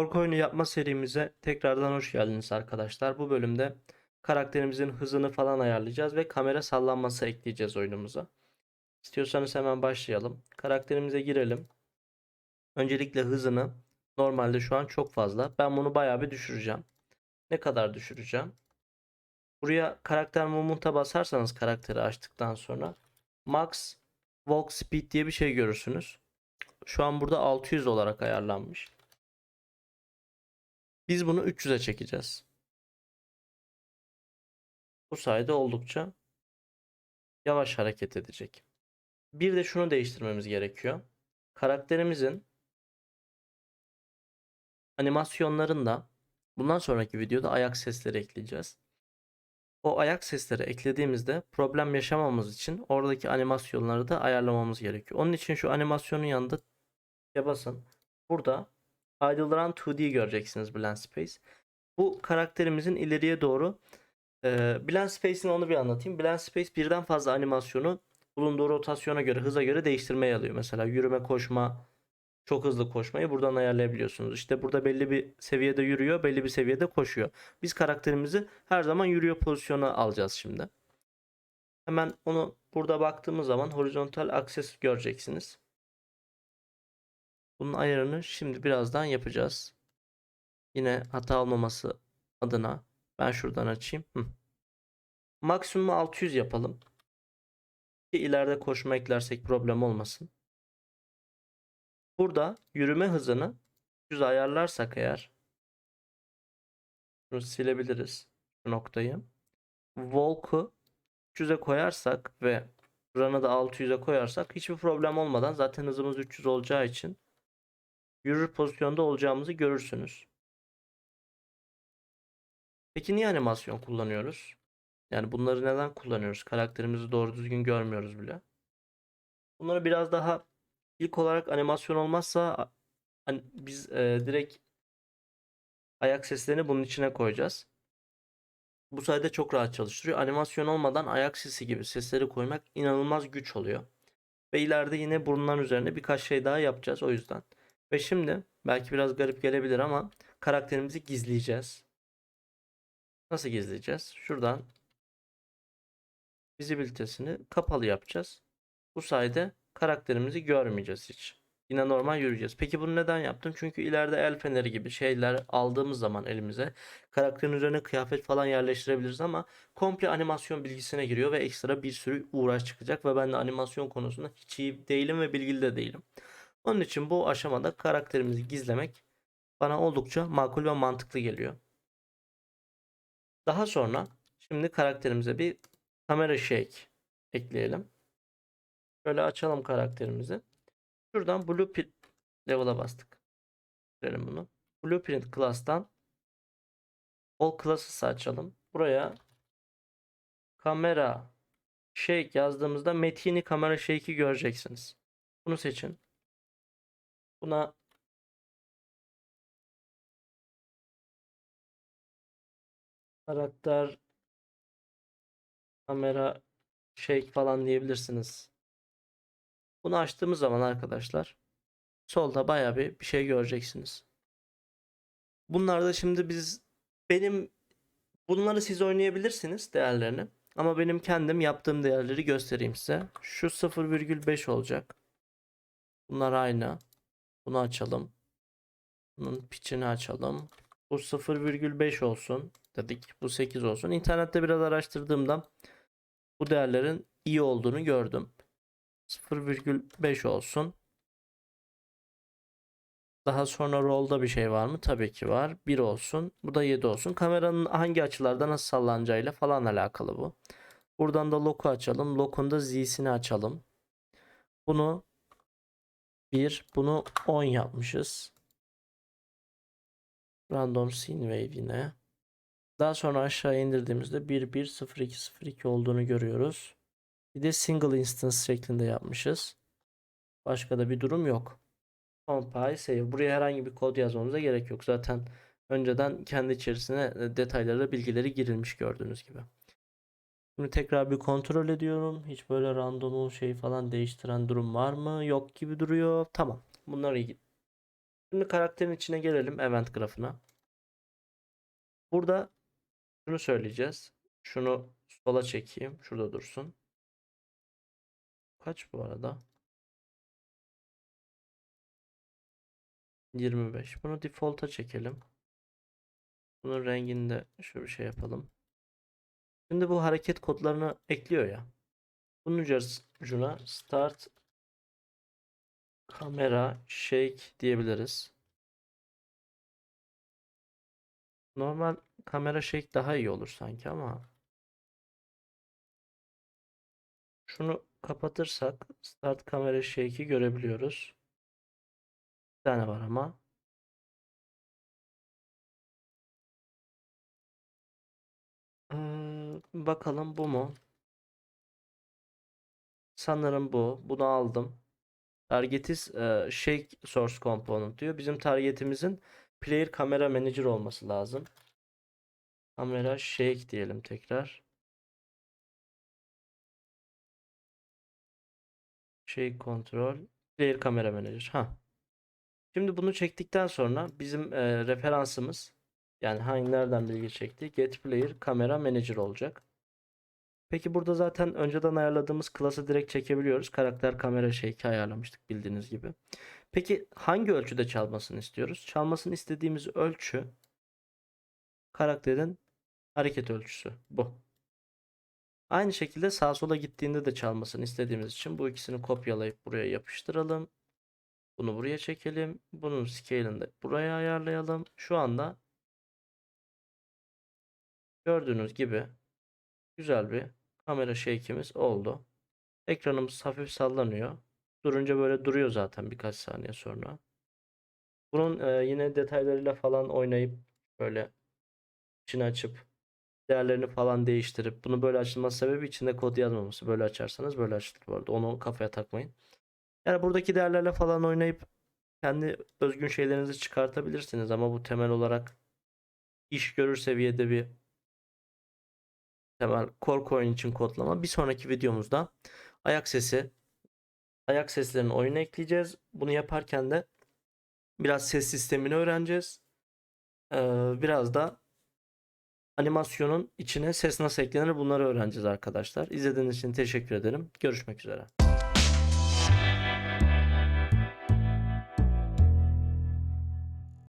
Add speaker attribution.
Speaker 1: Korku oyunu yapma serimize tekrardan hoş geldiniz arkadaşlar. Bu bölümde karakterimizin hızını falan ayarlayacağız ve kamera sallanması ekleyeceğiz oyunumuza. İstiyorsanız hemen başlayalım. Karakterimize girelim. Öncelikle hızını normalde şu an çok fazla. Ben bunu bayağı bir düşüreceğim. Ne kadar düşüreceğim? Buraya karakter movement'a basarsanız karakteri açtıktan sonra max walk speed diye bir şey görürsünüz. Şu an burada 600 olarak ayarlanmış. Biz bunu 300'e çekeceğiz. Bu sayede oldukça yavaş hareket edecek. Bir de şunu değiştirmemiz gerekiyor. Karakterimizin animasyonlarında bundan sonraki videoda ayak sesleri ekleyeceğiz. O ayak sesleri eklediğimizde problem yaşamamız için oradaki animasyonları da ayarlamamız gerekiyor. Onun için şu animasyonun yanında ya basın. Burada Run 2D göreceksiniz Blank Space. Bu karakterimizin ileriye doğru e, Blank Space'in onu bir anlatayım. Blank Space birden fazla animasyonu bulunduğu rotasyona göre, hıza göre değiştirmeye alıyor. Mesela yürüme, koşma, çok hızlı koşmayı buradan ayarlayabiliyorsunuz. İşte burada belli bir seviyede yürüyor, belli bir seviyede koşuyor. Biz karakterimizi her zaman yürüyor pozisyona alacağız şimdi. Hemen onu burada baktığımız zaman horizontal akses göreceksiniz. Bunun ayarını şimdi birazdan yapacağız. Yine hata olmaması adına ben şuradan açayım. Hı. Maksimum 600 yapalım. Ki ileride koşma eklersek problem olmasın. Burada yürüme hızını 100 ayarlarsak eğer şunu silebiliriz şu noktayı. Walk'u 300'e koyarsak ve run'ı da 600'e koyarsak hiçbir problem olmadan zaten hızımız 300 olacağı için yürür pozisyonda olacağımızı görürsünüz. Peki niye animasyon kullanıyoruz? Yani bunları neden kullanıyoruz? Karakterimizi doğru düzgün görmüyoruz bile. Bunları biraz daha ilk olarak animasyon olmazsa hani biz e, direkt ayak seslerini bunun içine koyacağız. Bu sayede çok rahat çalıştırıyor. Animasyon olmadan ayak sesi gibi sesleri koymak inanılmaz güç oluyor. Ve ileride yine bunların üzerine birkaç şey daha yapacağız o yüzden. Ve şimdi belki biraz garip gelebilir ama karakterimizi gizleyeceğiz. Nasıl gizleyeceğiz? Şuradan visibility'sini kapalı yapacağız. Bu sayede karakterimizi görmeyeceğiz hiç. Yine normal yürüyeceğiz. Peki bunu neden yaptım? Çünkü ileride el feneri gibi şeyler aldığımız zaman elimize karakterin üzerine kıyafet falan yerleştirebiliriz ama komple animasyon bilgisine giriyor ve ekstra bir sürü uğraş çıkacak ve ben de animasyon konusunda hiç iyi değilim ve bilgili de değilim. Onun için bu aşamada karakterimizi gizlemek bana oldukça makul ve mantıklı geliyor. Daha sonra şimdi karakterimize bir kamera shake ekleyelim. Şöyle açalım karakterimizi. Şuradan blueprint level'a bastık. Görelim bunu. Blueprint class'tan all class'ı açalım. Buraya kamera shake yazdığımızda metini kamera shake'i göreceksiniz. Bunu seçin. Buna karakter kamera shake falan diyebilirsiniz. Bunu açtığımız zaman arkadaşlar solda baya bir bir şey göreceksiniz. Bunlarda şimdi biz benim bunları siz oynayabilirsiniz değerlerini. Ama benim kendim yaptığım değerleri göstereyim size. Şu 0,5 olacak. Bunlar aynı. Bunu açalım. Bunun pitch'ini açalım. Bu 0,5 olsun dedik. Bu 8 olsun. İnternette biraz araştırdığımda bu değerlerin iyi olduğunu gördüm. 0,5 olsun. Daha sonra roll'da bir şey var mı? Tabii ki var. 1 olsun. Bu da 7 olsun. Kameranın hangi açılarda nasıl sallanacağıyla falan alakalı bu. Buradan da lock'u açalım. Lock'un da Z'sini açalım. Bunu 1, bunu 10 yapmışız. Random scene wave yine. Daha sonra aşağı indirdiğimizde 1, 1, 0, 2, 0, 2 olduğunu görüyoruz. Bir de single instance şeklinde yapmışız. Başka da bir durum yok. Compile save. Buraya herhangi bir kod yazmamıza gerek yok. Zaten önceden kendi içerisine detayları, bilgileri girilmiş gördüğünüz gibi. Şimdi tekrar bir kontrol ediyorum. Hiç böyle randomu şey falan değiştiren durum var mı? Yok gibi duruyor. Tamam. Bunlar iyi. Şimdi karakterin içine gelelim event grafına. Burada şunu söyleyeceğiz. Şunu sola çekeyim. Şurada dursun. Kaç bu arada? 25. Bunu default'a çekelim. Bunun rengini de şöyle bir şey yapalım. Şimdi bu hareket kodlarını ekliyor ya. Bunun ucuna start kamera shake diyebiliriz. Normal kamera shake daha iyi olur sanki ama şunu kapatırsak start kamera shake'i görebiliyoruz. Bir tane var ama. Bakalım bu mu? Sanırım bu. Bunu aldım. Target is e, shake source component diyor. Bizim targetimizin player kamera manager olması lazım. Kamera shake diyelim tekrar. Shake control player kamera manager. Ha. Şimdi bunu çektikten sonra bizim e, referansımız yani hangi nereden bilgi çekti? Get player kamera manager olacak. Peki burada zaten önceden ayarladığımız klası direkt çekebiliyoruz. Karakter kamera shake'i ayarlamıştık bildiğiniz gibi. Peki hangi ölçüde çalmasını istiyoruz? Çalmasını istediğimiz ölçü karakterin hareket ölçüsü bu. Aynı şekilde sağa sola gittiğinde de çalmasını istediğimiz için bu ikisini kopyalayıp buraya yapıştıralım. Bunu buraya çekelim. Bunun scale'ini de buraya ayarlayalım. Şu anda gördüğünüz gibi güzel bir kamera shake'imiz oldu. Ekranımız hafif sallanıyor. Durunca böyle duruyor zaten birkaç saniye sonra. Bunun e, yine detaylarıyla falan oynayıp böyle içini açıp değerlerini falan değiştirip bunu böyle açılması sebebi içinde kod yazmaması. Böyle açarsanız böyle açılır bu arada. Onu kafaya takmayın. Yani buradaki değerlerle falan oynayıp kendi özgün şeylerinizi çıkartabilirsiniz ama bu temel olarak iş görür seviyede bir temel core coin için kodlama. Bir sonraki videomuzda ayak sesi ayak seslerini oyuna ekleyeceğiz. Bunu yaparken de biraz ses sistemini öğreneceğiz. Ee, biraz da animasyonun içine ses nasıl eklenir bunları öğreneceğiz arkadaşlar. İzlediğiniz için teşekkür ederim. Görüşmek üzere.